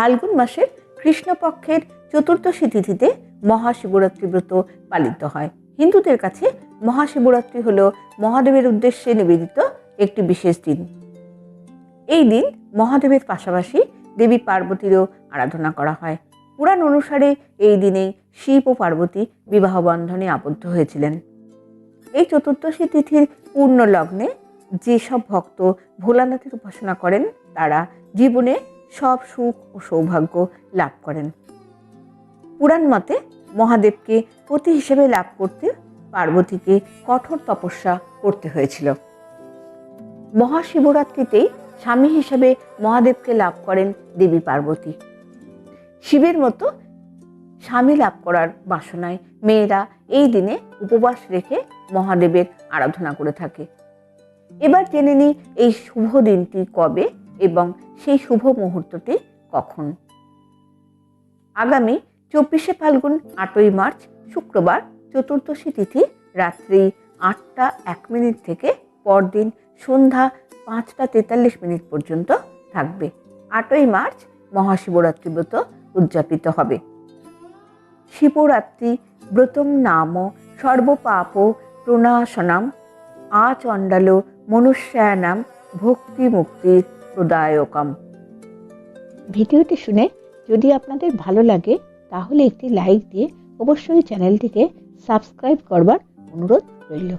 ফাল্গুন মাসের কৃষ্ণপক্ষের চতুর্দশী তিথিতে মহাশিবরাত্রি ব্রত পালিত হয়। হিন্দুদের কাছে মহাশিবরাত্রি হল মহাদেবের উদ্দেশ্যে নিবেদিত একটি বিশেষ দিন। এই দিন মহাদেবের পাশাপাশি দেবী পার্বতীরও আরাধনা করা হয়। পুরাণ অনুসারে এই দিনেই শিব ও পার্বতী বিবাহ বন্ধনে আবদ্ধ হয়েছিলেন। এই চতুর্দশী তিথির পূর্ণ লগ্নে যেসব ভক্ত ভোলানাথের উপাসনা করেন, তারা জীবনে সব সুখ ও সৌভাগ্য লাভ করেন। পুরাণ মতে মহাদেবকে পতি হিসেবে লাভ করতে পার্বতীকে কঠোর তপস্যা করতে হয়েছিল। মহাশিবরাত্রিতেই স্বামী হিসেবে মহাদেবকে লাভ করেন দেবী পার্বতী। শিবের মতো স্বামী লাভ করার বাসনায় মেয়েরা এই দিনে উপবাস রেখে মহাদেবের আরাধনা করে থাকে। এবার জেনে নিই এই শুভ দিনটি কবে এবং সেই শুভ মুহূর্তটি কখন? আগামী চব্বিশে ফাল্গুন, আটই মার্চ, শুক্রবার, চতুর্দশী তিথি, রাত্রি আটটা এক মিনিট থেকে পরদিন সন্ধ্যা পাঁচটা তেতাল্লিশ মিনিট পর্যন্ত থাকবে। আটই মার্চ মহাশিবরাত্রি ব্রত উদযাপিত হবে। শিবরাত্রি ব্রতম নাম সর্বপাপ প্রণাশনাম, আচণ্ডাল মনুষ্যানাম ভক্তি মুক্তির প্রদায়কম ভিডিওটি শুনে যদি আপনাদের ভালো লাগে, তাহলে একটি লাইক দিয়ে অবশ্যই চ্যানেলটিকে সাবস্ক্রাইব করবার অনুরোধ রইল।